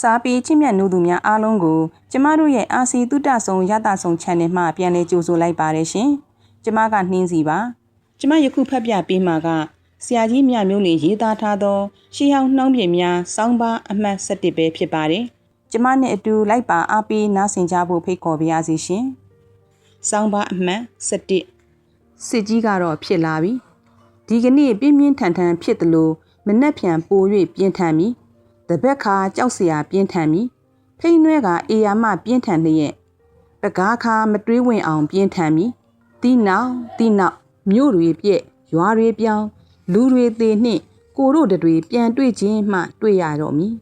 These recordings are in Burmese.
စာပေချစ်မြတ်နိုးသူများအားလုံးကိုကျမတို့ရဲ့အာစီတုတ္တဆုံရတဆုံ channel မှပြန်လည်ကြိုဆိုလိုက်ပါတယ်ရှင်။ကျမကနှင်းစီပါ။ကျမယခုဖတ်ပြပေးမှာကဆရာကြီးမြမျိုးနေရေးသားထားသော ရှီဟောင်းနှောင်းပြင်များစောင်းပါအမှတ်7ပဲဖြစ်ပါတယ်။ကျမနဲ့အတူလိုက်ပါအားပေးနားဆင်ကြဖို့ဖိတ်ခေါ်ပါရစေရှင်။စောင်းပါအမှတ်7စစ်ကြီးကတော့ဖြစ်လာပြီ။ဒီကနေ့ပြင်းပြင်းထန်ထန်ဖြစ်တယ်လို့မနှက်ဖြန်ပို၍ပြင်းထန်ပြီ။ တပက်ခါကြောက်เสียပြင်းထန်ပြီဖိနှွဲကအေယာမပြင်းထန်လျက်ပကားခါမတွေးဝင်အောင်ပြင်းထန်ပြီတီနောက်တီနောက်မြို့တွေပြက်ရွာတွေပြောင်းလူတွေသေးနှင့်ကိုတို့တွေပြန်တွေ့ခြင်းမှတွေ့ရတော့မည်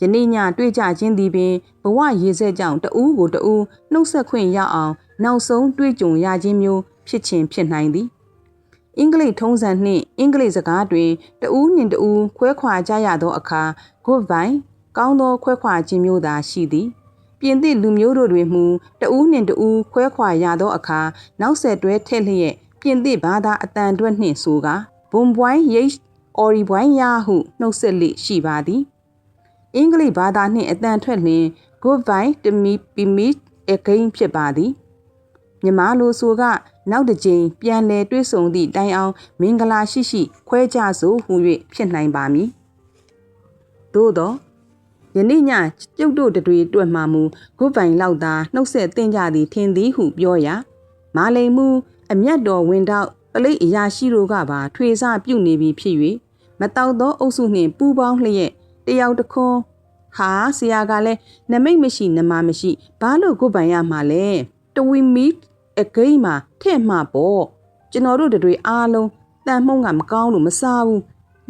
ယနေ့ညတွေ့ကြခြင်းသည်ပင်ဘဝရေစက်ကြောင့်တဦးကိုတဦးနှုတ်ဆက်ခွင့်ရအောင်နောက်ဆုံးတွေ့ကြုံရခြင်းမျိုးဖြစ်ခြင်းဖြစ်နိုင်သည် အင်္ဂလိပ်ထုံးစံနှင့်အင်္ဂလိပ်စကားတွင်တဦးနှင့်တဦးခွဲခွာကြရသောအခါ goodbye ကောင်းသောခွဲခွာခြင်းမျိုးသာရှိသည်ပြင်သစ်လူမျိုးတို့တွင်မူတဦးနှင့်တဦးခွဲခွာရသောအခါနောက်ဆက်တွဲထည့်လျက်ပြင်သစ်ဘာသာအတန်တွက်နှင့်ဆိုကာဘွန်ပွိုင်းရိတ်အော်ရီဘွိုင်းယာဟုနှုတ်ဆက်လိရှိပါသည်အင်္ဂလိပ်ဘာသာနှင့်အတန်ထွက်လျင် goodbye to me be meet again ဖြစ်ပါသည် မြမလိုဆိုက နောက်တစ်ကြိမ်ပြန်လည်တွေ့ဆုံသည့်တိုင်အောင်မင်္ဂလာရှိရှိ ခွဲကြစို့ဟူ၍ဖြစ်နိုင်ပါမည်သို့သောယနေ့ညကျုပ်တို့တွေတွေ့မှမူဂုပိုင်လောက်သာနှုတ်ဆက်တင်ကြသည်ထင်သည်ဟုပြောရာမာလိန်မှုအမျက်တော်ဝင်တော့ပလိတ်အရာရှိတို့ကပါထွေစပြုတ်နေပြီဖြစ်၍မတောက်သောအုပ်စုနှင့်ပူးပေါင်းလျက်တယောက်တခွန်းဟာဆရာကလည်းနမိတ်မရှိနမမရှိဘာလို့ဂုပိုင်ရမှာလဲတဝီမီ အဂိမ်းမှာထည့်မှပေါ့ကျွန်တော်တို့တွေအားလုံးတန်မှုန့်ကမကောင်းလို့မစားဘူး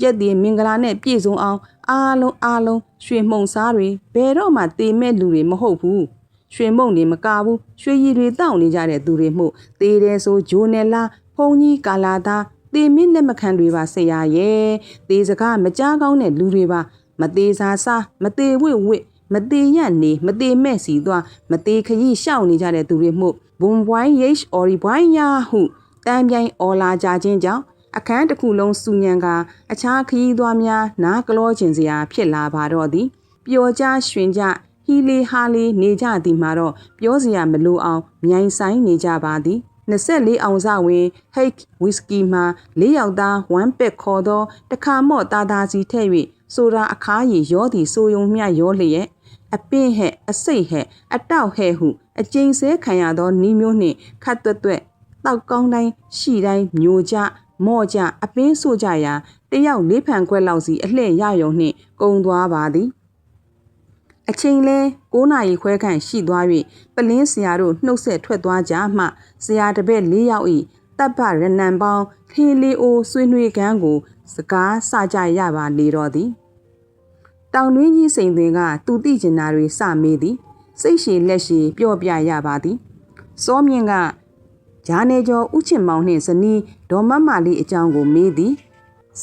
ရက်ဒီမင်္ဂလာနဲ့ပြည့်စုံအောင်အားလုံးအားလုံးရွှေမှုံစားတွေဘယ်တော့မှတေမဲ့လူတွေမဟုတ်ဘူးရွှေမုံတွေမကဘူးရွှေရည်တွေတောက်နေကြတဲ့သူတွေမှုတေးတယ်ဆိုဂျိုနယ်လာဖုန်ကြီးကာလာသားတေမင်းလက်မခံတွေပါဆရာရဲ့တေစကားမကြားကောင်းတဲ့လူတွေပါမသေးစားစားမသေးဝစ်ဝစ် မသေးရနေမသေးမဲ့စီသွားမသေးခရီးရှောက်နေကြတဲ့သူတွေမှုဘွန်ဘွိုင်းရိတ်အော်ရီဘွိုင်းယာဟုတန်ပြိုင်အော်လာကြခြင်းကြောင့်အခန်းတစ်ခုလုံးစူညံကအခြားခရီးသွားများနားကလောကျင်စရာဖြစ်လာပါတော့သည်ပျော်ကြရွှင်ကြဟီလီဟာလီနေကြသည်မှာတော့ပြောစရာမလိုအောင်မြိုင်ဆိုင်နေကြပါသည်24အောင်စဝင်ဟိတ်ဝီစကီမှာ၄ယောက်သားဝမ်ပက်ခေါ်သောတခါမော့တာတာစီထည့်၍ဆိုတာအခါရီရောသည်ဆိုယုံမျှရောလျက် အပင့်ဟဲ့အစိတ်ဟဲ့အတောက်ဟဲ့ဟုအကျိန်ဆဲခံရသောနီးမျိုးနှင့်ခတ်သွက်သွက်တောက်ကောင်းတိုင်းရှိတိုင်းမျိုးကြမော့ကြအပင်းဆို့ကြရာတယောက်လေးဖန်ခွက်လောက်စီအလှည့်ရယုံနှင့်ကုံသွားပါသည်အချိန်လဲ9နာရီခွဲခန့်ရှိသွား၍ပလင်းဆရာတို့နှုတ်ဆက်ထွက်သွားကြမှဆရာတပည့်၄ယောက်၏တပ်ပရနံပေါင်းထင်းလေးအိုးဆွေးနွေးကန်းကို စကားစကြရပါလေတော့သည် တောင်တွင်းကြီးစိန်သွင်ကသူတိကျင်နာတွေစမေးသည်စိတ်ရှည်လက်ရှည်ပြော့ပြရပါသည်စောမြင့်ကဂျာနေကျော်ဥချင်မောင်နှင့်ဇနီးဒေါ်မမလေးအကြောင်းကိုမေးသည်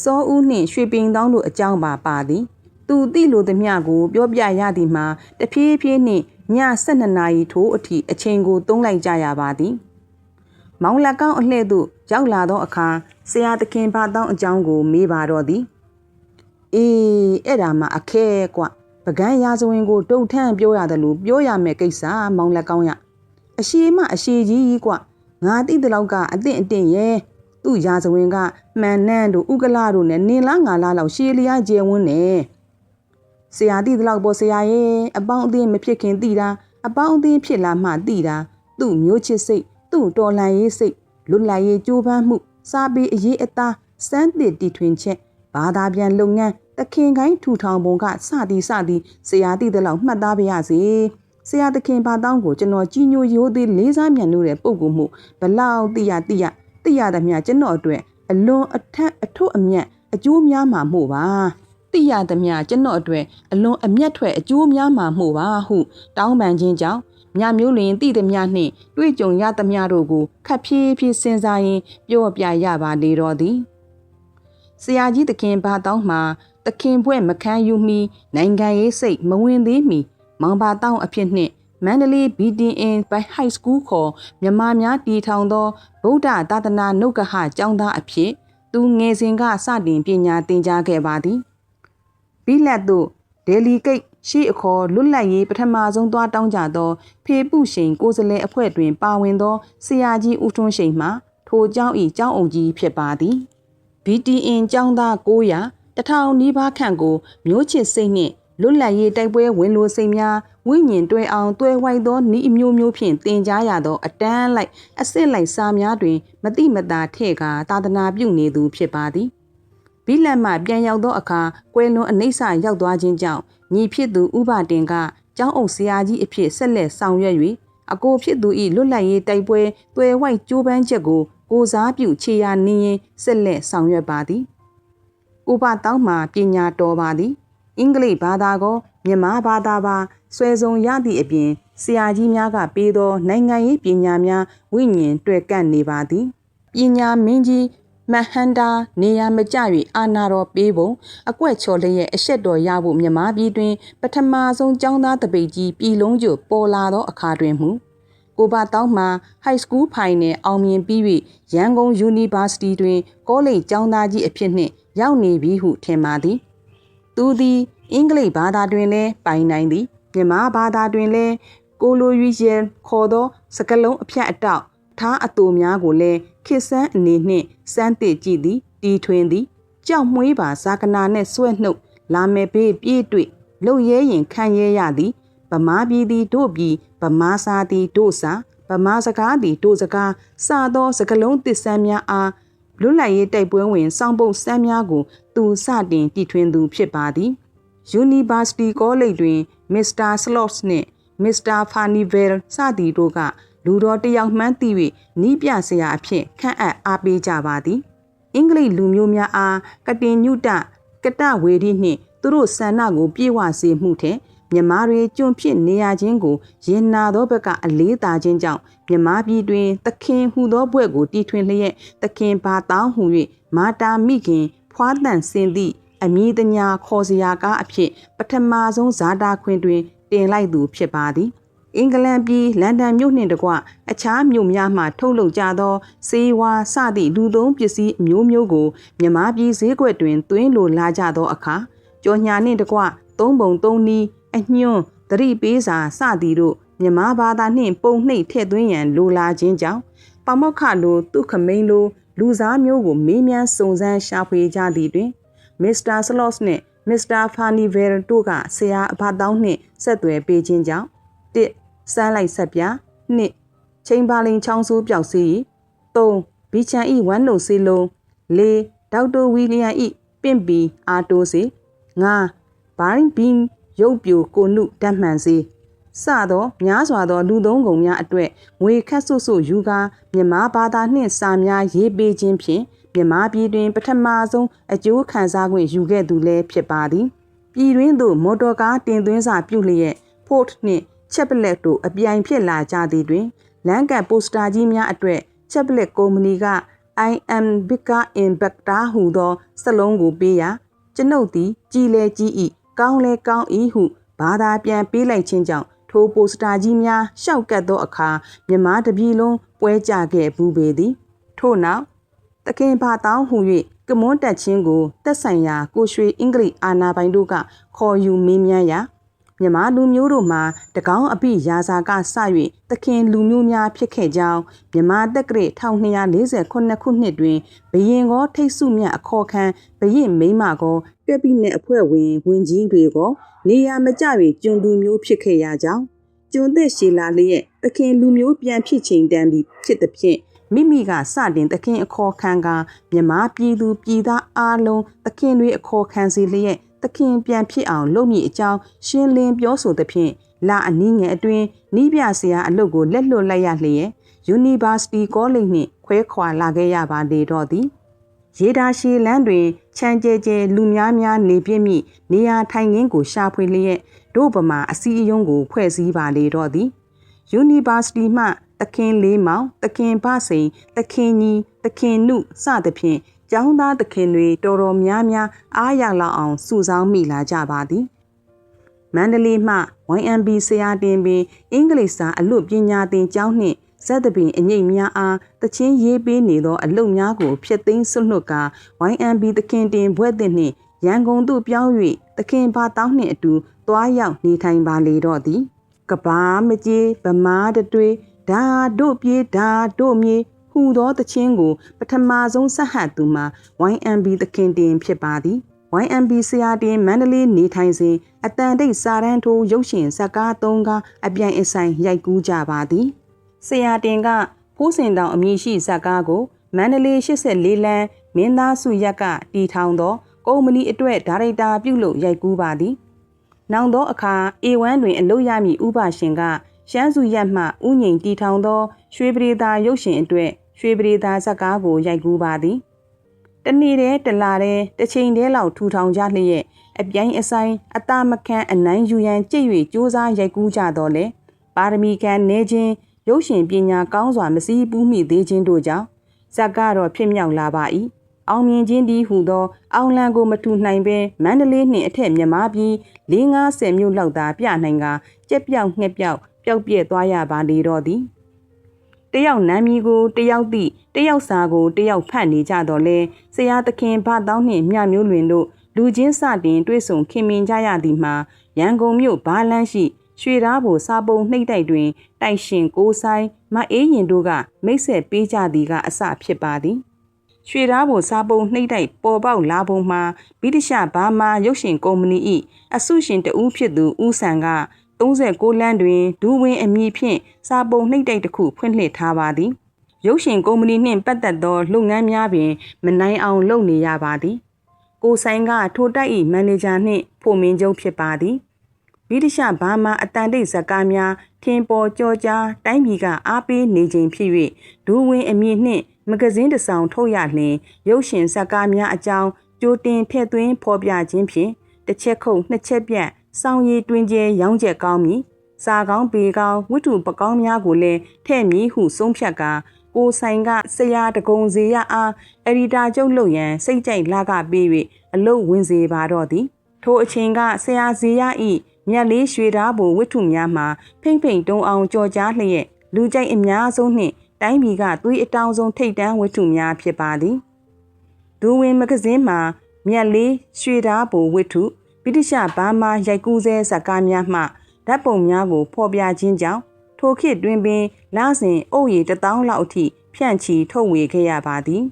စောဦးနှင့်ရွှေပင်တောင်းတို့အကြောင်းပါပါသည်သူတိလိုသည်မျှကိုပြောပြရသည်မှာတဖြည်းဖြည်းနှင့်ည12နာရီထိုးအထိအချိန်ကိုသုံးလိုက်ကြရပါသည်မောင်လက်ကောင်းအလှဲ့သို့ရောက်လာသောအခါဆရာသခင်ဘာတောင်းအကြောင်းကိုမေးပါတော့သည် အေးအဲ့ဒါမှအခဲကွပကန်းရာဇဝင်ကိုတုတ်ထန့်ပြောရတယ်လို့ပြောရမယ်ကိစ္စမောင်လက်ကောင်းရအရှိမအရှိကြီးကွငါတိတဲ့လောက်ကအသင့်အတင့်ရဲ့သူ့ရာဇဝင်ကမှန်နှန်းတို့ဥကလာတို့နဲ့နင်လားငါလားလောက်ရှေးလျားကျဲဝန်းနေဆရာတိတဲ့လောက်ပေါ်ဆရာရဲ့အပေါင်းအသင်းမဖြစ်ခင်တိတာအပေါင်းအသင်းဖြစ်လာမှတိတာသူ့မျိုးချစ်စိတ်သူ့တော်လှန်ရေးစိတ်လွတ်လပ်ရေးကြိုးပမ်းမှု စာပေအရေးအသားစမ်းသစ်တီထွင်ချက်ဘာသာပြန်လုပ်ငန်း တခင်ကိုင်းထူထောင်ပုံကစသည်စသည်ဆရာတိတဲ့လောက်မှတ်သားပါရစေဆရာသခင်ဘာတောင်းကိုကျွန်တော်ကြီးညိုရိုးသေးလေးစားမြန်လို့တဲ့ပုံကူမှုဘလောက်တိရတိရတိရသမျှကျွန်တော်အတွက်အလွန်အထက်အထုအမြတ်အကျိုးများမှာမို့ပါတိရသမျှကျွန်တော်အတွက်အလွန်အမျက်ထွက်အကျိုးများမှာမို့ပါဟုတောင်းပန်ခြင်းကြောင့်မြမျိုးလင်တိသမျှနှင့်တွေ့ကြုံရသမျှတို့ကိုခက်ဖြည်းဖြည်းစဉ်းစားရင်းပြောပြရပါလေတော့သည်ဆရာကြီးသခင်ဘာတောင်းမှာ သခင်ဘွဲ့မခံယူမီနိုင်ငံရေးစိတ်မဝင်သေးမီမောင်ပါတောင်းအဖြစ်နှင့်မန္တလေး BDN by High School ခေါ်မြမများတည်ထောင်သောဗုဒ္ဓသာသနာနှုတ်ကဟကျောင်းသားအဖြစ်သူငယ်စဉ်ကစတင်ပညာသင်ကြားခဲ့ပါသည်။ပြီးလက်သို့ဒေလီဂိတ်ရှိအခေါ်လွတ်လပ်ရေးပထမဆုံးသွားတောင်းကြသော ဖေပုရှိန်ကိုယ်စလဲအဖွဲ့တွင် ပါဝင်သောဆရာကြီးဦးထွန်းရှိန်မှထိုကျောင်း၏ကျောင်းအုံကြီးဖြစ်ပါသည်။ BTN ကျောင်းသား900 တထောင်နီးပါးခန့်ကိုမျိုးချစ်စိတ်နှင့်လွတ်လပ်ရေးတိုက်ပွဲဝင်လိုစိတ်များဝိညာဉ်တွဲအောင်တွဲဝိုက်သောဤအမျိုးမျိုးဖြင့်တင်ကြားရသောအတန်းလိုက်အစစ်လိုက်စာများတွင် မတိမတာထဲ့ကာသာသနာပြုနေသူဖြစ်ပါသည်ဘိလက်မှပြန်ရောက်သောအခါကွယ်လွန်အနိစ္စရောက်သွားခြင်းကြောင့်ညီဖြစ်သူဥပတင်ကကျောင်းအုပ်ဆရာကြီးအဖြစ်ဆက်လက်ဆောင်ရွက်၍အကိုဖြစ်သူ၏လွတ်လပ်ရေးတိုက်ပွဲတွဲဝိုက်ကြိုးပမ်းချက်ကိုကိုစားပြုခြေရာနင်းရင်ဆက်လက်ဆောင်ရွက်ပါသည် ဥပတောင်းမှပညာတော်ပါသည်အင်္ဂလိပ်ဘာသာကိုမြန်မာဘာသာပါဆွဲဆောင်ရသည့်အပြင်ဆရာကြီးများကပေးသော နိုင်ငံရေးပညာများဝိညာဉ်တွေ့ကန့်နေပါသည်ပညာမင်းကြီးမဟန္တာနေရာမကျ၍အာနာတော်ပေးပုံအကွက်ချော်လျက်အဆက်တော်ရဖို့မြမပြည်တွင် ပထမဆုံးကျောင်းသားတပိတ်ကြီးပြည်လုံးကျပေါ်လာသောအခါတွင်မူ ကိုပါတောင်းမှ high school ဖိုင်နယ်အောင်မြင်ပြီး၍ရန်ကုန် University တွင် ကောလိပ်ကျောင်းသားကြီးအဖြစ်နှင့် ရောက်နေပြီဟုထင်ပါသည်သူသည်အင်္ဂလိပ်ဘာသာတွင်လည်းပိုင်နိုင်သည်မြန်မာဘာသာတွင်လည်းကိုလိုရွေရန်ခေါ်သော စကလုံးအဖြတ်အတောက်ထားအတူများကိုလည်းခေဆန်းအနေနှင့်စမ်းသစ်ကြည့်သည်တီထွင်သည်ကြောက်မွေးပါဇာကနာနှင့်ဆွဲနှုတ်လာမယ်ဘေးပြေးတွေ့လှုပ်ရဲရင်ခံရဲရသည်ဗမာပြည်သည်တို့ပြည် ဗမာစာသည်တို့စာဗမာစကားသည်တို့စကားစသောစကလုံးသစ္စာများအားလွတ်လပ်ရေးတိုက်ပွဲဝင်စောင့်ပုတ်စမ်းများကိုသူစတင်တည်ထွင်သူဖြစ်ပါသည် University College တွင် Mr. Slots နှင့် Mr. Farnivel စသည်တို့ကလူတော်တယောက်မှန်းသိ၍နီးပြဆရာအဖြစ်ခန့်အပ်အားပေးကြပါသည်အင်္ဂလိပ်လူမျိုးများအားကတင်ညုတကတဝေဒီနှင့်သူတို့ဆန္ဒကိုပြေဝစေမှုထက် မြမာတွေကျွန့်ဖြစ်နေရခြင်းကိုရင်နာသောဘက်ကအလေးသာခြင်းကြောင့်မြမာပြည်တွင် သခင်ဟူသောဘွဲ့ကိုတီထွင်လျက်သခင်ဘာတောင်းဟူ၍မာတာမိခင်ဖွားတန်စင်သည့်အမည်တညာခေါ်စရာကားအဖြစ်ပထမဆုံးဇာတာခွင်တွင်တင်လိုက်သူဖြစ်ပါသည်အင်္ဂလန်ပြည်လန်ဒန်မြို့နှင့်တကွအခြားမြို့များမှထုတ်လုပ်ကြသောစေဝါစသည့်လူသုံးပစ္စည်းအမျိုးမျိုးကိုမြမပြည်ဈေးကွက်တွင်သွင်းလိုလာကြသောအခါကြော်ညာနှင့်တကွသုံးပုံသုံးနီး အညွန်းသတိပေးစာစသည်တို့မြမဘာသာနှင့်ပုံနှိပ်ထည့်သွင်းရန်လိုလာခြင်းကြောင့်ပမောက္ခလိုသူခမိန်လိုလူစားမျိုးကိုမေးမြန်းစုံစမ်းရှာဖွေကြသည်တွင်မစ္စတာဆလော့စ်နှင့်မစ္စတာဖာနီဗယ်တို့ကဆရာအဘတောင်းနှင့်ဆက်သွယ်ပေးခြင်းကြောင့်တစ်စမ်းလိုက်ဆက်ပြနှစ်ချိန်ပါလင်ချောင်းဆိုးပျောက်စီသုံးဘီချန်ဤဝမ်းလုံစီလုံးလေးဒေါက်တာဝီလီယံဤပင့်ပီအာတိုစီငါဘိုင်းဘင်း ရုပ်ပြိုကိုနုဓာတ်မှန်စီစသောများစွာသောလူသုံးကုန်များအတွေ့ငွေခတ်ဆုပ်ဆုပ်ယူကာမြမဘာသာနှင့်စာများရေးပေးခြင်းဖြင့်မြမပြည်တွင် ပထမဆုံးအကျိုးခံစား권ယူခဲ့သူလည်းဖြစ်ပါသည်ပြည်တွင်းသို့မော်တော်ကားတင်သွင်းစာပြုလျက် Ford နှင့်ချက်ပလက်တို့အပြိုင်ဖြစ်လာကြသည်တွင်လမ်းကပိုစတာကြီးများအတွေ့ချက်ပလက်ကုမ္ပဏီက I am bigger in Bacta ဟူသောစလုံးကိုပေးရာကျွန်ုပ်သည်ကြည်လဲကြည်ဤ ကောင်းလဲကောင်းဤဟုဘာသာပြန်ပေးလိုက်ခြင်းကြောင့်ထိုပိုစတာကြီးများရှောက်ကပ်သောအခါမြမတပြီလုံးပွဲကြခဲ့ဘူးပေသည်ထို့နောက်တခင်ဘာတောင်းဟူ၍ကမွန်းတက်ချင်းကိုတက်ဆိုင်ရာကိုရွှေအင်္ဂလိပ်အာနာပိုင်တို့ကခေါ်ယူမေးမြန်းရာ မြမလူမျိုးတို့မှာတကောင်းအပိရာဇာကစ၍သခင်လူမျိုးများဖြစ်ခဲ့ကြောင်းမြမတက်ကရ1248ခုနှစ်တွင်ဘရင်ကောထိတ်ဆုမြတ်အခေါ်ခံဘရင်မိမကောကက်ဘိနက်အဖွဲ့ဝင်ဝင်ကြီးတွေကောနေရာမကျ၍ကျွံသူမျိုးဖြစ်ခဲ့ရကြောင်းကျွံသက်ရှည်လာလျက်သခင်လူမျိုးပြန်ဖြစ်ချိန်တန်ပြီးဖြစ်သည်ဖြင့်မိမိကစတင်သခင်အခေါ်ခံကမြမပြည်သူပြည်သားအားလုံးသခင်တွေအခေါ်ခံစီလျက် သခင်ပြန်ဖြစ်အောင်လုပ်မည်အကြောင်းရှင်းလင်းပြောဆိုသဖြင့်လာအနည်းငယ်အတွင်းနီးပြဆရာအလုပ်ကိုလက်လွတ်လိုက်ရလျက် University College နှင့်ခွဲခွာလာခဲ့ရပါလေတော့သည်ရေဒါရှည်လန်းတွင်ချမ်းကျဲကျဲလူများများနေပြည့်မိနေရာထိုင်ခင်းကိုရှာဖွေလျက်တို့ဗမာအစည်းအရုံးကိုဖွဲ့စည်းပါလေတော့သည် University မှတခင်လေးမောင်တခင်ဗစိန်တခင်ကြီးတခင်နုစသဖြင့် ကျောင်းသားသခင်တွေတော်တော်များများအားရလောက်အောင်စုဆောင်းမိလာကြပါသည်မန္တလေးမှ YMB ဆရာတင်ပင်အင်္ဂလိပ်စာအလွတ်ပညာသင်ကျောင်းနှင့်ဇက်တပင်အငိတ်များအားတချင်းရေးပေးနေသောအလုပ်များကိုဖျက်သိမ်းဆွတ်လွတ်ကာ YMB သခင်တင်ဘွဲ့သစ်နှင့်ရန်ကုန်သို့ပြောင်း၍သခင်ဘာတောင်းနှင့်အတူသွားရောက်နေထိုင်ပါလေတော့သည်ကဘာမကြီးဗမာတတွေဒါတို့ပြေးဒါတို့မြေ ဟူသောတခြင်းကို ပထမဆုံးဆက်ဟတ်သူမှာ YMB သခင်တင်ဖြစ်ပါသည် YMB ဆရာတင်မန္တလေးနေထိုင်စဉ်အတန်တိတ်စာရန်ထိုးရုပ်ရှင်ဇာတ်ကားသုံးကားအပြိုင်အဆိုင်ရိုက်ကူးကြပါသည်ဆရာတင်ကဖိုးစင်တောင်အမည်ရှိဇာတ်ကားကိုမန္တလေး84လမ်းမင်းသားစုရက်ကတီထောင်သောကုမ္ပဏီအတွက်ဒါရိုက်တာပြုလုပ်ရိုက်ကူးပါသည်။နောက်သောအခါ A1 တွင်အလုပ်ရမည့်ဥပရှင်ကရှမ်းစုရက်မှဥငိန်တီထောင်သောရွှေပရိသာရုပ်ရှင်အတွက် ရွှေပရိသာဇာတ်ကားကိုရိုက်ကူးပါသည်။တနေ့တည်းတလာတည်းတစ်ချိန်တည်းလောက်ထူထောင်ကြလျက်အပြိုင်အဆိုင်အတာမခန့်အနိုင်ယူရန်ကြိတ်၍စူးစမ်းရိုက်ကူးကြတော့လေပါရမီခံနေခြင်းရုပ်ရှင်ပညာကောင်းစွာမစည်းပူးမိသေးခြင်းတို့ကြောင့်ဇက်ကတော့ဖြစ်မြောက်လာပါ၏အောင်မြင်ခြင်းဒီဟုသော အောင်လံကိုမထူနိုင်ပဲမန္တလေးနှင့်အထက်မြမပြည်450မြို့လောက်သာပြနိုင်ကကြက်ပြောက်ငှက်ပြောက်ပျောက်ပြဲ့သွားရပါလေတော့သည် တယောက်နမ်းမီကိုတယောက်သည့်တယောက်စာကိုတယောက်ဖတ်နေကြတော့လဲဆရာသခင်ဗတောင်းနှင့်မြမျိုးလွင်တို့လူချင်းစတင်တွေ့ဆုံခင်မင်ကြရသည်မှာရန်ကုန်မြို့ဘာလန်းရှိရွှေသားဘူစာပုံနှိမ့်တိုက်တွင် တိုက်ရှင်ကိုဆိုင်မအေးရင်တို့ကမိတ်ဆက်ပေးကြသည်ကအစဖြစ်ပါသည်ရွှေသားဘူစာပုံနှိမ့်တိုက်ပေါ်ပေါက်လာပုံမှာဗိတိရှဘာမာရုပ်ရှင်ကုမ္ပဏီ၏အစုရှင်တဦးဖြစ်သူဦးဆန်က 39လမ်းတွင်ဒူးဝင်းအမည်ဖြင့်စာပုံနှိမ့်တိုက်တစ်ခုဖွင့်လှစ်ထားပါသည်ရုပ်ရှင်ကုမ္ပဏီနှင့်ပတ်သက်သောလုပ်ငန်းများပင်မနိုင်အောင်လုပ်နေရပါသည်ကိုဆိုင်ကထိုတိုက်၏မန်နေဂျာနှင့်ဖို့မင်းကျုံဖြစ်ပါသည်ဗိတိရှဘာမာအတန်တိတ်ဇကားများထင်ပေါ်ကြောကြားတိုင်းပြည်ကအားပေးနေခြင်းဖြစ်၍ဒူးဝင်းအမည်နှင့်မဂဇင်းတစ်စောင်ထုတ်ရလျင်ရုပ်ရှင်ဇကားများအကြောင်းကြိုတင်ထည့်သွင်းဖော်ပြခြင်းဖြင့်တစ်ချက်ခုတ်နှစ်ချက်ပြတ် စောင်းရည်တွင်ကျဲရောင်းချက်ကောင်းမည်စာကောင်းပေကောင်းဝတ္ထုပကောင်းများကိုလည်းထဲ့မည်ဟုဆုံးဖြတ်ကာကိုဆိုင်ကဆရာတကုံစီရအားအရီတာကျုပ်လုပ်ရန်စိတ်ကြိုက်လာကပေး၍အလုတ်ဝင်စေပါတော့သည်ထိုအချိန်ကဆရာစီရဤမြက်လေးရွှေသားဘူဝတ္ထုများမှာဖိမ့်ဖိမ့်တုံအောင်ကြော်ကြားလျက်လူကြိုက်အများဆုံးနှင့်တိုင်းပြည်ကသွေးအတောင်ဆုံးထိတ်တန်းဝတ္ထုများဖြစ်ပါသည်ဒူဝင်မဂဇင်းမှာမြက်လေးရွှေသားဘူဝတ္ထု ဗြိတိရှဘာမာရိုက်ကူးဆဲဇာကားများမှဓာတ်ပုံများကိုဖော်ပြခြင်းကြောင့်ထိုခေတ်တွင်ပင်လစဉ်အုပ်ရည်တထောင်လောက်အထိဖြန့်ချီထုတ်ဝေခဲ့ရပါသည်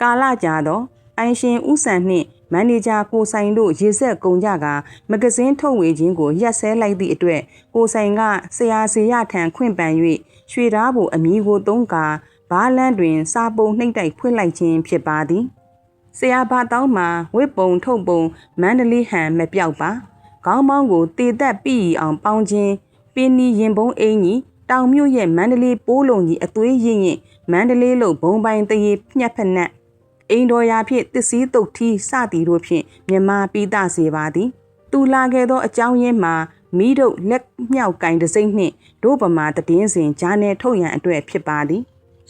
ကာလကြာသောအိုင်ရှင်ဦးဆန်နှင့်မန်နေဂျာကိုဆိုင်တို့ရေဆက်ကုန်ကြကမဂဇင်းထုတ်ဝေခြင်းကိုရက်ဆဲလိုက်သည့်အတွက်ကိုဆိုင်ကဆရာစီရထံခွင့်ပန်၍ရွှေသားဘူအမည်ကိုသုံးကာဘာလန်းတွင်စာပုံနှိမ့်တိုက်ဖွင့်လိုက်ခြင်းဖြစ်ပါသည် ဆရာဘာတောင်းမှာဝစ်ပုံထုတ်ပုံမန္တလေးဟန်မပြောက်ပါခေါင်းပေါင်းကိုတေသက်ပြီးအောင်ပေါင်းခြင်းပင်နီရင်ပုံးအင်းကြီးတောင်မြို့ရဲ့မန္တလေးပိုးလုံးကြီးအသွေးရင့်ရင်မန္တလေးလို့ဘုံပိုင်တရေညက်ဖက်နက်အိမ်တော်ရာဖြင့်တစ္စည်းတုတ်ထီစသည်တို့ဖြင့်မြမပိသစေပါသည်တူလာခဲ့သောအကြောင်းရင်းမှာမိတို့လက်မြောက်ကင်တစိမ့်နှင့်ဒို့ပမာတည်င်းစဉ်ဂျာနယ်ထုတ်ရန်အတွက်ဖြစ်ပါသည်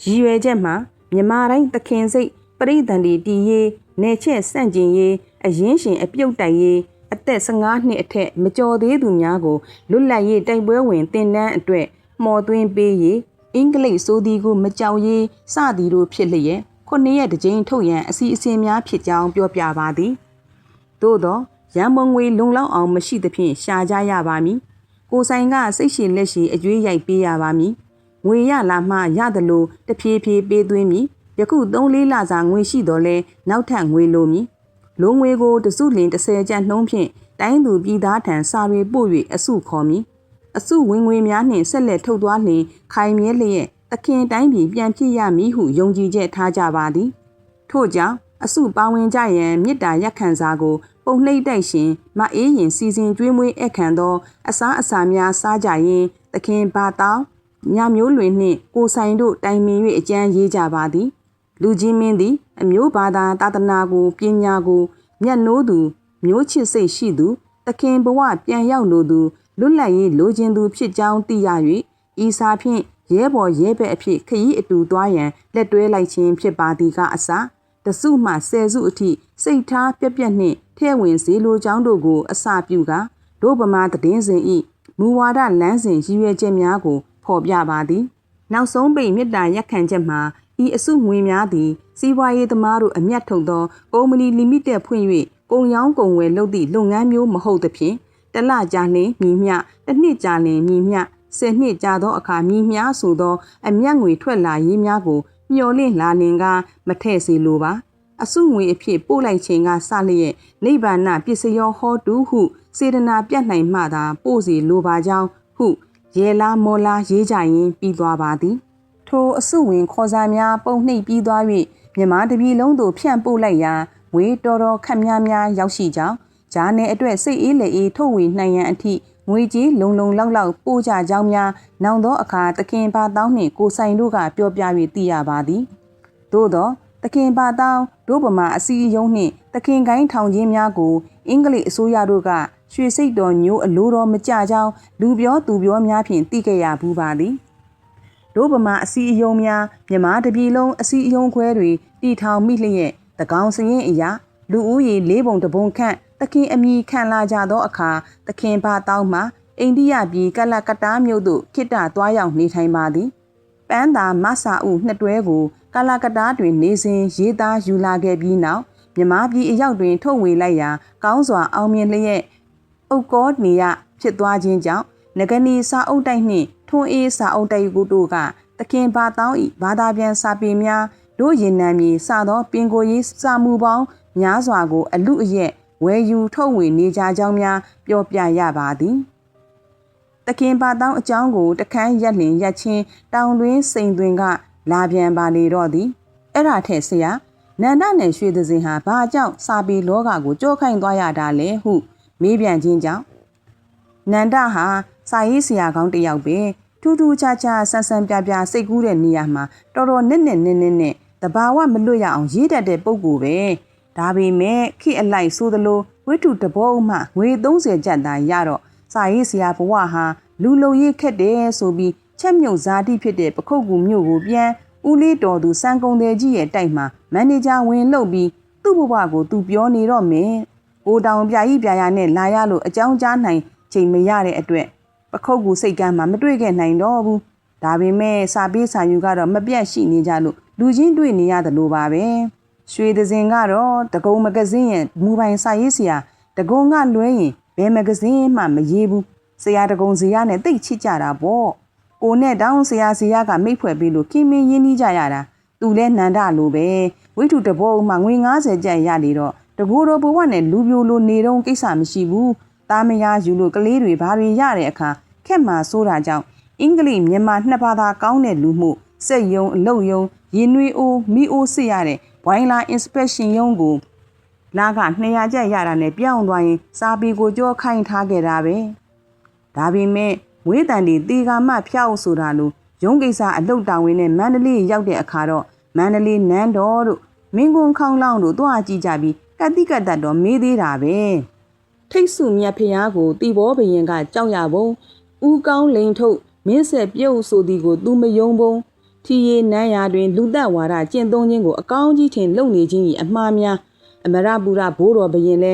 ရည်ရွယ်ချက်မှာမြမတိုင်းသခင်စိတ်ပ ရိသန်တီတီရေးနေချက်ဆန့်ကျင်ရေးအရင်ရှင်အပြုတ်တိုက်ရေးအသက်15နှစ်အထက်မကျော်သေးသူများကိုလွတ်လပ်ရေးတိုက်ပွဲဝင်တင်နန်းအတွက်မော်သွင်းပေးရေးအင်္ဂလိပ်စိုးသည်ကိုမကြောက်ရေးစသည်တို့ဖြစ်လျက်ခုနှစ်ရက်တစ်ကြိမ်ထုတ်ရန်အစီအစဉ်များဖြစ်ကြောင်းပြောပြပါသည်သို့သောရန်မုံငွေလုံလောက်အောင်မရှိသဖြင့်ရှာကြရပါမည်ကိုဆိုင်ကစိတ်ရှိလက်ရှိအကျွေးရိုက်ပေးရပါမည်ငွေရလာမှရသလိုတဖြည်းဖြည်းပေးသွင်းမည် ယခု3-4လစာငွေရှိတော်လဲနောက်ထပ်ငွေလိုမည်လိုငွေကိုတစုလင်30ကျပ်နှုံးဖြင့်တိုင်းသူပြည်သားထံစာတွေပို့၍အစုခေါ်မည်အစုဝင်ငွေများနှင့်ဆက်လက်ထုတ်သွားလျင်ခိုင်မြဲလျက်သခင်တိုင်းပြည်ပြန်ဖြစ်ရမည်ဟုယုံကြည်ချက်ထားကြပါသည်ထို့ကြောင့်အစုပါဝင်ကြရန်မေတ္တာရက်ခံစာကိုပုံနှိမ့်တိုက်ရှင်မအေးရင်စီစဉ်ကျွေးမွေးအခမ်းသောအစားအစာများစားကြရင်သခင်ဘာတောင်းညမျိုးလွင်နှင့်ကိုဆိုင်တို့တိုင်ပင်၍အကြံရေးကြပါသည် လူကြီးမင်းသည် အမျိုးဘာသာသာသနာကိုပညာကိုမျက်နှိုးသူမျိုးချစ်စိတ်ရှိသူသခင်ဘဝပြန်ရောက်လိုသူလွတ်လပ်ရေးလိုချင်သူဖြစ်ကြောင်းသိရ၍ဤစာဖြင့်ရဲဘော်ရဲဘက်အဖြစ်ခရီးအတူသွားရန်လက်တွဲလိုက်ခြင်းဖြစ်ပါသည်ကအစတစုမှဆယ်စုအထိစိတ်ထားပြက်ပြက်နှင့်ထဲဝင်စေလိုကြောင်းတို့ကို အစပြုကဒို့ဗမာတည်င်းစဉ်ဤမူဝါဒလမ်းစဉ်ရည်ရွယ်ချက်များကိုဖော်ပြပါသည် နောက်ဆုံးပိတ်မေတ္တာရက်ခံချက်မှာ ဤအစုငွေများသည်စီးပွားရေးသမားတို့အမျက်ထုတ်သောကုမ္ပဏီလီမိတက်ဖွင့်၍ကုံရောင်းကုံဝယ်လုပ်သည့်လုပ်ငန်းမျိုးမဟုတ်သဖြင့်တစ်လကြာလင်မြည်မျှတစ်နှစ်ကြာလင်မြည်မျှဆယ်နှစ်ကြာသောအခါမြည်မျှဆိုသောအမျက်ငွေထွက်လာရေးများကိုမျော်လင့်လာလင်ကမထည့်စေလိုပါအစုငွေအဖြစ်ပို့လိုက်ခြင်းကစလျက်နိဗ္ဗာန်ပစ္စယောဟောတုဟုစေတနာပြတ်နိုင်မှသာပို့စီလိုပါကြောင်းဟုရေလာမောလာရေးကြရင်ပြီးသွားပါသည် ထိုအစုဝင်ခေါ်စာများပုံနှိပ်ပြီးသွား၍မြန်မာတပြည်လုံးသို့ဖြန့်ပို့လိုက်ရာဝေးတော်တော်ခက်များများရောက်ရှိကြောင်းဂျာနယ်အတွက်စိတ်အေးလက်အေးထုတ်ဝေနိုင်ရန်အထိငွေကြီးလုံလုံလောက်လောက်ပို့ကြကြောင်းများနောင်သောအခါတခင်ပါတောင်းနှင့်ကိုဆိုင်တို့ကပြောပြ၍သိရပါသည်သို့သောတခင်ပါတောင်းဒုဗမာအစည်းအရုံးနှင့်တခင်ကိုင်းထောင်ခြင်းများကိုအင်္ဂလိပ်အစိုးရတို့ကရွှေစိတ်တော်ညိုးအလိုတော်မကြကြောင်းလူပြောသူပြောများဖြင့်သိခဲ့ရဘူးပါသည် ဒုဗမာအစည်းအရုံးများမြန်မာတပြည်လုံးအစည်းအရုံးခွဲတွေတည်ထောင်မိလျက်တကောင်စရင်အရာလူဦးရေ၄ပုံတပုံခန့်တခင်အမိခံလာကြသောအခါတခင်ဘာတောင်းမှအိန္ဒိယပြည်ကလကတားမြို့သို့ခိတ္တသွားရောက်နေထိုင်ပါသည်ပန်းသာမဆာဦးနှစ်တွဲကိုကလကတားတွင်နေစဉ်ရေးသားယူလာခဲ့ပြီးနောက်မြမပြည်အရောက်တွင်ထုတ်ဝေလိုက်ရာကောင်းစွာအောင်မြင်လျက်အုတ်ကောနေရဖြစ်သွားခြင်းကြောင့်ငကနီစာအုပ်တိုက်နှင့် ထွန်းအေးစာအုပ်တိုက်ကိုတို့ကတခင်ဘာတောင်းဤဘာသာပြန်စာပေများတို့ရင်နံမြေစသောပင်ကိုရေးစာမှုပေါင်းများစွာကိုအလူအရက်ဝယ်ယူထုတ်ဝေနေကြကြောင်းများပြောပြရပါသည်တခင်ပါတောင်းအကြောင်းကိုတခန်းရက်လင်ရက်ချင်းတောင်တွင်းစိန်တွင်က လာပြန်ပါလေတော့သည်အဲ့ဒါထက်ဆရာနန္ဒနဲ့ရွှေသစင်ဟာဘာကြောင့်စာပေလောကကိုကြောခိုင်းသွားရတာလဲဟုမေးပြန်ခြင်းကြောင့်နန္ဒဟာစာရေးဆရာကောင်းတစ်ယောက်ပဲ ထူးထူးခြားခြားဆန်းဆန်းပြပြစိတ်ကူးတဲ့နေရာမှာတော်တော်နစ်နစ်နစ်နစ်နဲ့တဘာဝမလွတ်ရအောင်ရေးတတ်တဲ့ပုံကိုပဲဒါပေမဲ့ခိအလိုက်ဆိုသလိုဝိတုတဘောမှငွေ30ကျပ်သာရတော့စာရေးဆရာဘဝဟာလူလုံရေးခက်တယ်ဆိုပြီးချက်မြုပ်ဇာတိဖြစ်တဲ့ပခုတ်ကူမြို့ကိုပြန်ဦးလေးတော်သူစံကုန်တယ်ကြီးရဲ့တိုက်မှာမန်နေဂျာဝင်လုပ်ပြီးသူ့ဘဝကိုသူပြောနေတော့မယ်ကိုတောင်ပြာကြီးပြာရနဲ့လာရလို့အကြောင်းကြားနိုင်ချိန်မရတဲ့အတွက် ပခုတ်ကူစိတ်ကမ်းမှာမတွေ့ခဲ့နိုင်တော့ဘူးဒါပေမဲ့စာပေးစာယူကတော့မပြတ်ရှိနေကြလို့လူချင်းတွေ့နေရတယ်လို့ပါပဲရွှေသစင်ကတော့တကုံမဂဇင်းရဲ့မူပိုင်စာရေးဆရာတကုံကလွဲရင်ဘယ်မဂဇင်းမှမရေးဘူးဆရာတကုံစီရနဲ့တိတ်ချစ်ကြတာပေါ့ကိုနဲ့တောင်းဆရာစီရကမိတ်ဖွဲ့ပြီးလို့ခင်မင်းရင်းနှီးကြရတာသူလဲနန္ဒလိုပဲဝိထုတဘောမှငွေ90ကျပ်ရလေတော့တကူတော်ဘဝနဲ့လူပြိုလိုနေတော့ကိစ္စမရှိဘူး တာမယာယူလို့ကလေးတွေဘာတွေရတဲ့အခါခက်မှဆိုးတာကြောင့်အင်္ဂလိပ်မြန်မာနှစ်ဘာသာကောင်းတဲ့လူမှုစက်ယုံအလုတ်ယုံရင်နွေအိုးမီအိုးစစ်ရတဲ့ဝိုင်းလာ inspection ရုံးကိုလာက200ကျပ်ရတာနဲ့ပြောင်းသွားရင်စာပီကိုကြောခိုင်းထားခဲ့တာပဲဒါပေမဲ့မွေးတန်ဒီတေကာမဖျောက်ဆိုတာလို့ရုံးကိစ္စအလုတ်တောင်ဝင်နဲ့မန္တလေးရောက်တဲ့အခါတော့မန္တလေးနန်းတော်တို့မင်းကွန်ခေါင်းလောင်းတို့တွားကြည့်ကြပြီးကတိကတ်တတ်တော့မေးသေးတာပဲ ထိတ်စုမြတ်ဖျားကိုတီဘောဘရင်ကကြောက်ရပုံဦးကောင်းလိန်ထုတ်မင်းဆက်ပြုတ်ဆိုသည်ကိုသူမယုံပုံထီရီနန်းရာတွင် လူသက်ဝါဒကျင့်သုံးခြင်းကိုအကောင်းကြီးထင်လုပ်နေခြင်း၏အမှားများအမရပူရဘိုးတော်ဘရင်လဲ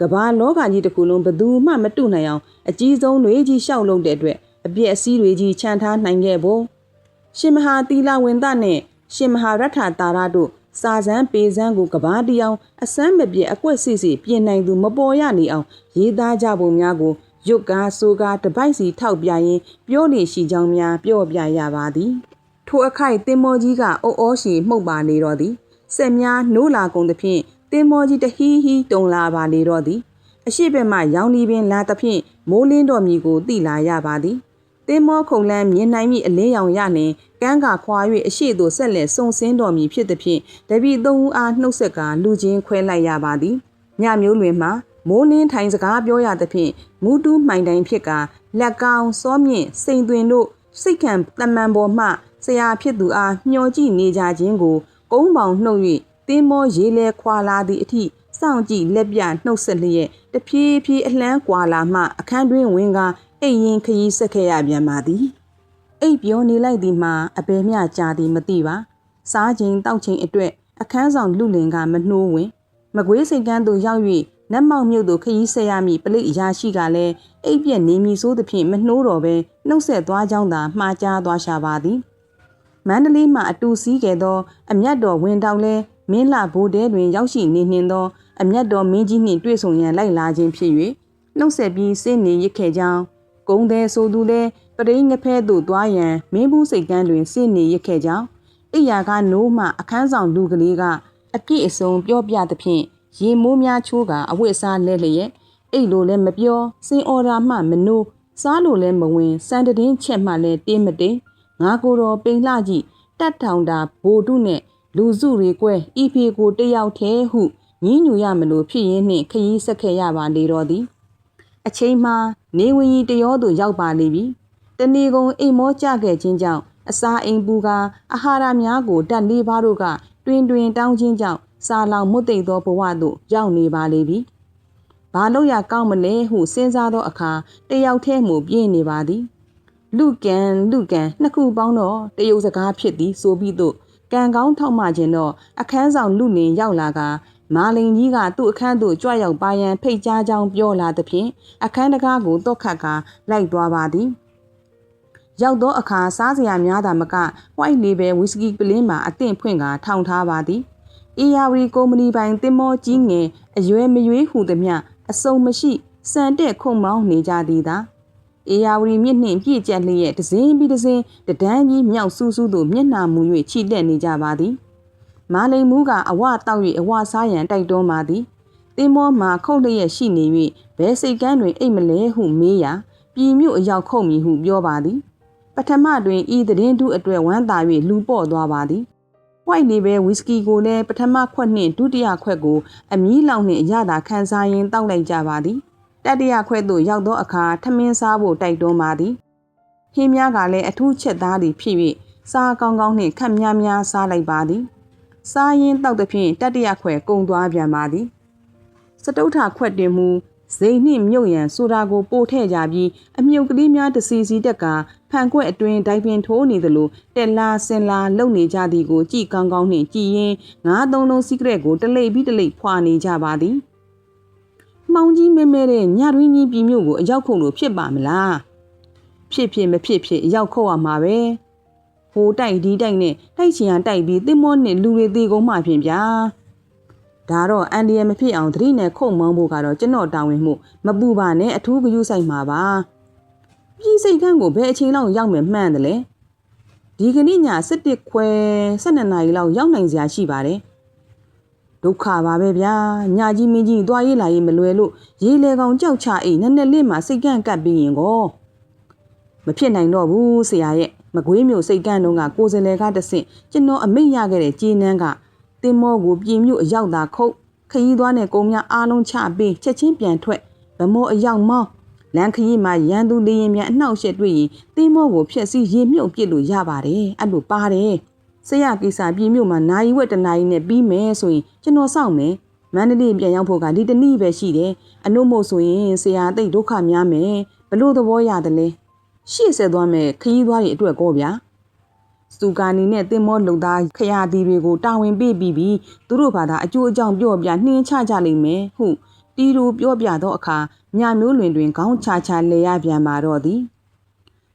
ကဘာလောကကြီးတစ်ခုလုံးဘသူမှမတုနိုင်အောင်အကြီးဆုံးတွေကြီးရှောက်လုံးတဲ့အတွက်အပြည့်အစည်းတွေကြီးခြံထားနိုင်ခဲ့ဖို့ရှင်မဟာတီလာဝင်သားနဲ့ရှင်မဟာရထတာရတို့ စာစမ်းပေစမ်းကိုကဘာတီအောင်အစမ်းမပြည့်အကွက်စီစီပြင်နိုင်သူမပေါ်ရနေအောင်ရေးသားကြပုံများကိုရုပ်ကားဆိုကားတပိုက်စီထောက်ပြရင်းပြောနေရှိကြောင်းများပြောပြရပါသည်ထိုအခိုက်တင်မောကြီးကအုပ်အောရှိမှုတ်ပါလေတော့သည်ဆက်များနိုးလာကုန်သဖြင့်တင်မောကြီးတဟီးဟီးတုံလာပါလေတော့သည်အရှိဘက်မှရောင်လီပင်လာသဖြင့်မိုးလင်းတော်မီကိုတိလာရပါသည် တင်မောခုံလန်းမြင်နိုင်မိအလင်းရောင်ရနှင့်ကန်းကခွာ၍အရှိသို့ဆက်လက်စုံစင်းတော်မီဖြစ်သဖြင့်တပည့်သုံးဦးအားနှုတ်ဆက်ကလူချင်းခွဲလိုက်ရပါသည်ညမျိုးလွင်မှာမိုးလင်းထိုင်စကားပြောရသဖြင့်မူတူးမှိုင်တိုင်းဖြစ်ကလက်ကောင်းစောမြင့်စိန်သွင်တို့စိတ်ခံတမန်ပေါ်မှဆရာဖြစ်သူအားမျှော်ကြည့်နေကြခြင်းကိုကုန်းပေါင်နှုတ်၍တင်းမောရေးလဲခွာလာသည့်အထိစောင့်ကြည့်လက်ပြနှုတ်ဆက်လျက်တဖြည်းဖြည်းအလှမ်းကွာလာမှအခန်းတွင်ဝင်က အိတ်ရင်ခရီးဆက်ခဲ့ရပြန်ပါသည်အိတ်ပြောနေလိုက်သည်မှာအပေမျှကြာသည်မသိပါစားချိန်တောက်ချိန်အတွက်အခန်းဆောင်လူလင်ကမနှိုးဝင်မကွေးစိတ်ကန်းသို့ရောက်၍နတ်မောင်မြို့သို့ခရီးဆက်ရမည့်ပလိအရာရှိကလည်းအိပ်ပြက်နေမည်ဆိုသဖြင့်မနှိုးတော်ပဲနှုတ်ဆက်သွားကြောင်းသာမှားကြားသွားရှာပါသည်မန္တလေးမှအတူစီးခဲ့သော အမျက်တော်ဝင်တောင်လဲမင်းလာဘိုးတဲတွင်ရောက်ရှိနေနှင်သောအမျက်တော်မင်းကြီးနှင့်တွေ့ဆုံရန်လိုက်လာခြင်းဖြစ်၍နှုတ်ဆက်ပြီးစင်းနေရစ်ခဲ့ကြောင်း ဂုံသည်ဆိုသူလည်းပရိငဖဲသို့သွားရန်မင်းဘူးစိတ်ကန်းတွင်စင်းနေရစ်ခဲ့ကြောင်းအိယာကနိုးမှအခန်းဆောင်လူကလေးကအပြည့်အစုံပြောပြသဖြင့်ရေမိုးများချိုးကအဝတ်အစားလဲလျက်အိတ်လိုလည်းမပြောစင်အော်ဒါမှမနိုးစားလို့လည်းမဝင်စံတည်င်းချက်မှလည်းတင်းမတိန်ငါကိုယ်တော်ပိန်လှကြည့်တတ်ထောင်တာဘိုတုနဲ့လူစုတွေကွဲဤဖေကိုတယောက်တည်းဟုညင်းညူရမလို့ဖြစ်ရင်းနှင့်ခရီးဆက်ခဲ့ရပါလေတော့သည် အချိန်မှနေဝင်ကြီးတရောသို့ရောက်ပါလိမ့်မည်တဏီကုံအိမ်မောကြခဲ့ခြင်းကြောင့်အစာအိမ်ပူကာအာဟာရများကိုတတ်လေးပါးတို့ကတွင်တွင်တောင်းခြင်းကြောင့်စာလောင်မွတ်သိပ်သောဘဝသို့ရောက်နေပါလေပြီဘာလို့ရကောင်းမလဲဟုစဉ်းစားသောအခါတယောက်တည်းမှပြင်းနေပါသည်လူကန်လူကန်နှစ်ခုပေါင်းတော့တရုတ်စကားဖြစ်သည်ဆိုပြီးတော့ကံကောင်းထောက်မှခြင်းတော့အခန်းဆောင်လူလင်ရောက်လာက မာလင်ကြီးကသူ့အခန်းသို့ကြွရောက်ပါရန်ဖိတ်ကြားကြောင်းပြောလာသဖြင့်အခန်းတကားကိုတော့ခတ်ကာလိုက်သွားပါသည်ရောက်သောအခါစားစရာများတာမက white label whisky ပလင်းမှာအသင့်ဖွင့်ကာထောင်ထားပါသည်။ ARV ကုမ္ပဏီပိုင်တင်မောကြီးငယ်အရွယ်မရွေးဟုသည်မြအစုံမရှိစံတဲ့ခုံမောင်းနေကြသည်သာ။ ARV မြင့်နှင့်ပြည့်ကျက်လျက်တစင်းပြီးတစင်းတဒန်းကြီးမြောက်ဆူးဆူးသို့မျက်နှာမူ၍ချိလက်နေကြပါသည်။ မာလိန်မူးကအဝတောက်၍အဝစားရန်တိုက်တွန်းပါသည်။တင်မောမှာခုတ်လျက်ရှိနေ၍ဘဲစိတ်ကန်းတွင်အိတ်မလဲဟုမေးရာပြည်မြို့အရောက်ခုတ်မည်ဟုပြောပါသည်။ပထမတွင်ဤသတင်းတုအတွက်ဝမ်းသာ၍လူပေါ့သွားပါသည်။ white label whisky ကိုလည်းပထမခွက်နှင့်ဒုတိယခွက်ကိုအမီးလောင်နှင့်အရသာခန်းစားရင်းတောက်လိုက်ကြပါသည်။တတိယခွက်သို့ရောက်သောအခါထမင်းစားဖို့တိုက်တွန်းပါသည်။ဟင်းများကလည်းအထူးချက်သားသည်ဖြစ်၍စားကောင်းကောင်းနှင့်ခက်များများစားလိုက်ပါသည်။ စားရင်းတောက်သဖြင့်တတိယခွက်ကုံသွားပြန်ပါသည်။စတုထခွက်တင်မူဇိမ်နှင့်မြုပ်ရန်ဆိုတာကိုပို့ထည့်ကြပြီးအမြုပ်ကလေးများတစီစီတက်ကဖန်ခွက်အတွင်းဒိုင်ပင်ထိုးနေသလိုတက်လာစင်လာလုံနေကြသည်ကိုကြည်ကောင်းကောင်းနှင့်ကြည်ရင်ငါးသုံးလုံးစီကရက်ကိုတလိပ်ပြီးတလိပ်ဖွာနေကြပါသည်။မှောင်ကြီးမဲမဲတဲ့ညရင်းကြီးပြည်မြို့ကိုအရောက်ခုံလို့ဖြစ်ပါမလား။ဖြစ်ဖြစ်မဖြစ်ဖြစ်အရောက်ခုတ်ရမှာပဲ။ ဟိုတိုက်ဒီတိုက်နဲ့တိုက်ချင်ရတိုက်ပြီးသင်္ဘောနဲ့လူတွေသေးကုန်မှဖြင့်ဗျာ။ဒါတော့အန်ဒီယမဖြစ်အောင်သတိနဲ့ခုံမောင်းဖို့ကတော့ကျွန်တော်တာဝန်မှုမပူပါနဲ့အထူးဂရုစိုက်မှာပါပြည်စိတ်ခန်းကိုဘယ်အချိန်လောက်ရောက်မယ်မှန်းတယ်လဲဒီကနေ့ည7ခွဲ12နာရီလောက်ရောက်နိုင်စရာရှိပါတယ်ဒုက္ခပါပဲဗျာညကြီးမင်းကြီးသွားရေးလာရေးမလွယ်လို့ရေးလေကောင်ကြောက်ချအိမ်နက်နက်လေးမှစိတ်ကန့်ကပ်ပြီးရင်ကောမဖြစ်နိုင်တော့ဘူးဆရာရဲ့ မကွေးမျိုးစိတ်ကန့်တုန်းကကိုစင်လေကတဆင့်ကျွန်တော်အမိတ်ရခဲ့တဲ့ကြေးနန်းကတင်မောကိုပြင်မြို့အရောက်သာခုတ်ခရီးသွားနဲ့ကုံများအားလုံးချပေးချက်ချင်းပြန်ထွက်ဗမောအရောက်မောင်းလမ်းခရီးမှာရန်သူလေရင်များအနှောက်အယှက်တွေ့ရင်တင်မောကိုဖျက်ဆီးရေမြုပ်ပစ်လို့ရပါတယ်အဲ့လိုပါတယ်ဆရာကိစ္စပြင်မြို့မှာနိုင်ဝက်တနိုင်နဲ့ပြီးမယ်ဆိုရင်ကျွန်တော်စောင့်မယ်မန္တလေးပြန်ရောက်ဖို့ကဒီတနည်းပဲရှိတယ်အနုမို့ဆိုရင်ဆရာသိဒုက္ခများမယ်ဘလို့သဘောရတယ်လဲ ရှေ့ဆက်သွားမယ်ခရီးသွားတွေအတွက်ကောဗျာစတူကာနီနဲ့တင်မောလုံသားခရတီတွေကိုတာဝန်ပေးပြီးပြီးသူတို့ဘာသာအကျိုးအကြောင်းပြောပြနှင်းချကြလိမ့်မယ်ဟုတီရိုပြောပြသောအခါညမျိုးလွင်တွင်ခေါင်းချချလဲရပြန်ပါတော့သည်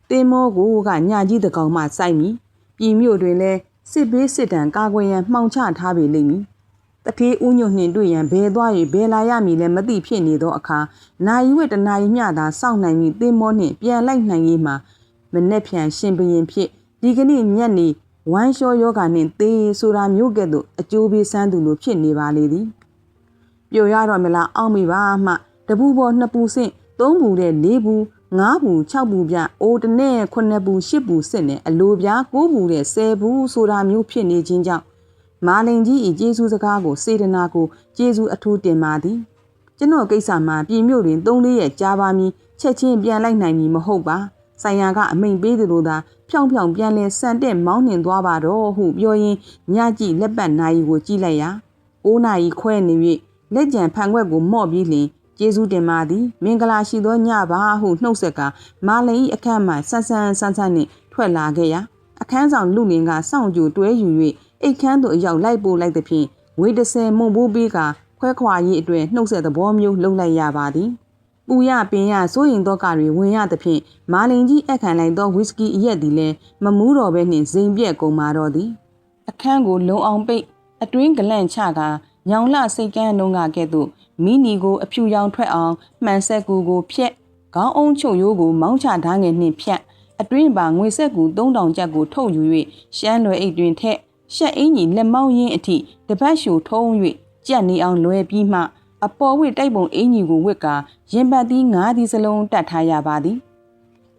တင်မောကိုကညကြီးတကောင်မှစိုက်မိပြည်မြို့တွင်လဲစစ်ဘေးစစ်တမ်းကာကွယ်ရန်မှောင်ချထားပေလိမ့်မည် တထေးဦးညွန့်နှင့်တွေ့ရန်ဘဲသွား၍ဘဲလာရမည်လည်းမသိဖြစ်နေသောအခါနိုင်ဝက်တနာရီမျှသာစောင့်နိုင်မည်သင်မောနှင့်ပြန်လိုက်နိုင်ရေးမှာမနှက်ဖြန်ရှင်ဘရင်ဖြစ်ဒီကနေ့ညနေဝမ်းလျှောယောဂနှင့်သေဆိုတာမျိုးကဲ့သို့အကျိုးပေးစမ်းသူလိုဖြစ်နေပါလေသည်ပျော်ရတော့မလားအောက်မိပါမှတပူပေါ်နှစ်ပူဆင့်သုံးပူတဲ့လေးပူငါးပူ၆ပူပြအိုးတနဲ့ခုနှစ်ပူရှစ်ပူစစ်နဲ့အလိုပြားကိုးပူတဲ့ဆယ်ပူဆိုတာမျိုးဖြစ်နေခြင်းကြောင့် မာလင်ကြီးဤကျေးဇူးစကားကိုစေတနာကိုကျေးဇူးအထူးတင်ပါသည်ကျွန်တော်ကိစ္စမှာပြည်မြို့တွင်၃လေးရက်ကြာပါမည်ချက်ချင်းပြန်လိုက်နိုင်မည်မဟုတ်ပါဆိုင်ရာကအမိန်ပေးသလိုသာဖြောင်ဖြောင်ပြန်လဲဆန်တဲ့မောင်းနှင်သွားပါတော့ဟုပြောရင်းညကြည့်လက်ပတ်နာရီကိုကြည့်လိုက်ရာ9နာရီခွဲနေ၍လက်ကြံဖန်ခွက်ကိုမော့ပြီးလင်ကျေးဇူးတင်ပါသည်မင်္ဂလာရှိသောညပါဟုနှုတ်ဆက်ကမာလင်၏အခန်းမှဆန်းဆန်းဆန်းဆန်းနှင့်ထွက်လာခဲ့ရာအခန်းဆောင်လူလင်ကစောင့်ကြိုတွဲယူ၍ အိတ်ခမ်းသို့အရောက်လိုက်ပို့လိုက်သဖြင့်ဝေးတဆယ်မုံဘိုးပေးကခွဲခွာရေးအတွက်နှုတ်ဆက်သဘောမျိုးလှုပ်လိုက်ရပါသည်။ပူရပင်ရစိုးရင်တော့ကတွေဝင်ရသဖြင့်မာလင်ကြီးအခန့်လိုက်သောဝီစကီအရက်သည်လည်းမမူးတော်ပဲနှင့်ဇိမ်ပြက်ကုန်မာတော့သည်အခန်းကိုလုံအောင်ပိတ်အတွင်းဂလန့်ချကညောင်လှစိတ်ကန်းနှုံးကကဲ့သို့မိနီကိုအဖြူရောင်ထွက်အောင်မှန်ဆက်ကူကိုဖြက်ခေါင်းအုံးချုပ်ရိုးကိုမောင်းချဓာငယ်နှင့်ဖြတ်အတွင်းပါငွေဆက်ကူ3000ကျပ်ကိုထုတ်ယူ၍ရှမ်းလွယ်အိတ်တွင်ထက် ရှက်အင်းကြီးလက်မောင်းရင်းအထိတပတ်ရှူထုံး၍ကြက်နေအောင်လွယ်ပြီးမှ အပေါ်ဝိတိုက်ပုံအင်းကြီးကိုဝစ်ကာရင်ပတ်သီး၅ဒီစလုံးတတ်ထားရပါသည်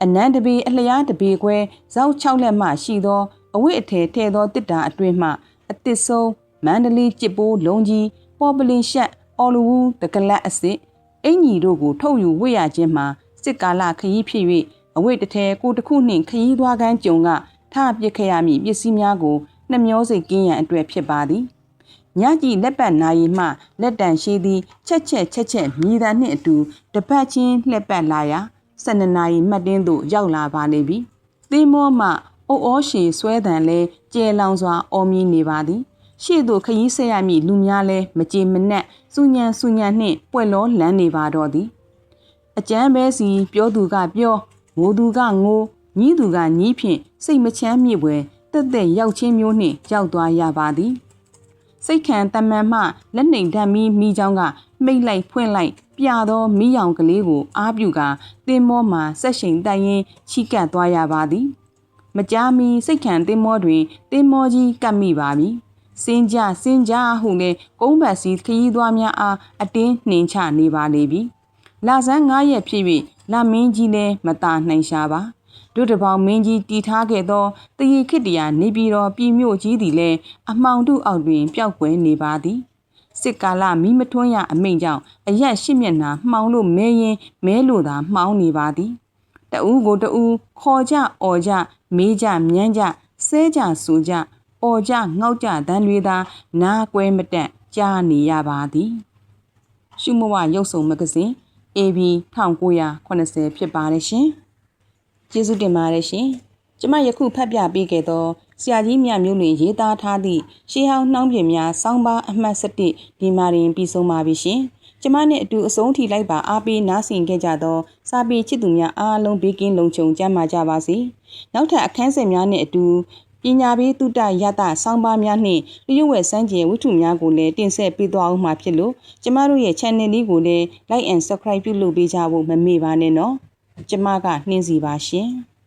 အနန္တပေအလျားတပေခွဲဇောက်6လက်မှရှိသောအဝိအထည်ထဲသောတစ်တာအတွင်းမှအသစ်ဆုံးမန္တလေးကြစ်ပိုးလုံးကြီးပေါ်ပလင်ရှက်အော်လူဝူတကလတ်အစစ်အင်ကြီးတို့ကိုထုတ်ယူဝိရခြင်းမှာစစ်ကာလခရီးဖြစ်၍အဝိတထဲကိုတစ်ခုနှင့်ခရီးသွားကန်းကြုံကထပစ်ခဲ့ရမည့်ပစ္စည်းများကို နှမျောစိတ်ကင်းရန်အတွက်ဖြစ်ပါသည်ညကြီးလက်ပတ်နာရီမှလက်တန်ရှိသည်ချက်ချက်ချက်ချက်မြည်သာနှင့်အတူတပတ်ချင်းလှက်ပတ်လာရာ12နာရီမှတ်တင်းသို့ရောက်လာပါလေပြီ။သင်းမောမှအိုးအောရှည်ဆွဲတန်လဲကျဲလောင်စွာအော်မြည်နေပါသည်။ရှေ့သို့ခရီးဆက်ရမည့်လူများလဲမကြေမနက်စူညံစူညံနှင့်ပွက်လောလန်းနေပါတော့သည်။အကျမ်းပဲစီပြောသူကပြောငိုသူကငိုညီးသူကညီးဖြင့်စိတ်မချမ်းမြေ့ွယ် တက်တက်ရောက်ချင်းမျိုးနှင့်ရောက်သွားရပါသည်။စိတ်ခံတမန်မှလက်နှိမ်ဓာတ်မီမိချောင်းကမိတ်လိုက်ဖွင့်လိုက် ပြသောမိယောင်ကလေးကိုအားပြုကာတင်းမောမှဆက်ရှိန်တိုက်ရင်ချီကပ်သွားရပါသည် မကြားမီစိတ်ခံတင်းမောတွင်တင်းမောကြီးကပ်မိပါပြီစင်းကြစင်းကြဟုလည်းကုန်းပတ်စီခရီးသွားများအားအတင်းနှင်ချနေပါလေပြီလာဆန်း9ရက်ဖြစ်၍လာမင်းကြီးလည်းမတာနိုင်ရှာပါ တို့တပေါင်းမင်းကြီးတီထားခဲ့သောတရီခစ်တရာနေပြည်တော်ပြည်မြို့ကြီးသည်လည်းအမှောင်တုအောက်တွင်ပျောက်ကွယ်နေပါသည်စစ်ကာလမိမထွန်းရအမိန့်ကြောင့်အရက်ရှိမျက်နှာမှောင်လို့မဲရင်မဲလို့သာမှောင်နေပါသည်တဦးကိုတဦးခေါ်ကြအော်ကြမေးကြမြန်းကြဆဲကြဆူကြအော်ကြငေါက်ကြတန်းတွေသာနားကွဲမတက်ကြားနေရပါသည်ရှုမဝရုပ်ဆောင်မဂ္ဂဇင်း AB 1980ဖြစ်ပါတယ်ရှင် ကျေးဇူးတင်ပါတယ်ရှင်ကျမယခုဖတ်ပြပေးခဲ့သောဆရာကြီးမြမျိုးလွင်ရေးသားထားသည့်ရှေးဟောင်းနှောင်းပြင်များစောင်းပါအမှတ်7ဒီမှာရင်ပြီးဆုံးပါပြီရှင်။ကျမနဲ့အတူအဆုံးထိလိုက်ပါအားပေးနားဆင်ခဲ့ကြသောစာပေချစ်သူများအားလုံးဘေးကင်းလုံခြုံကြမှာကြပါစေ။နောက်ထပ်အခန်းစဉ်များနဲ့အတူပညာပေးတုတရတစောင်းပါများနှင့်လျှို့ဝှက်စမ်းကြယ်ဝတ္ထုများကိုလည်းတင်ဆက်ပေးသွားအောင်မှာဖြစ်လို့ကျမတို့ရဲ့ channel လေးကိုလည်း like and subscribe ပြုလုပ်ပေးကြဖို့မမေ့ပါနဲ့နော်။ ကျမကနှင်းစီပါရှင်။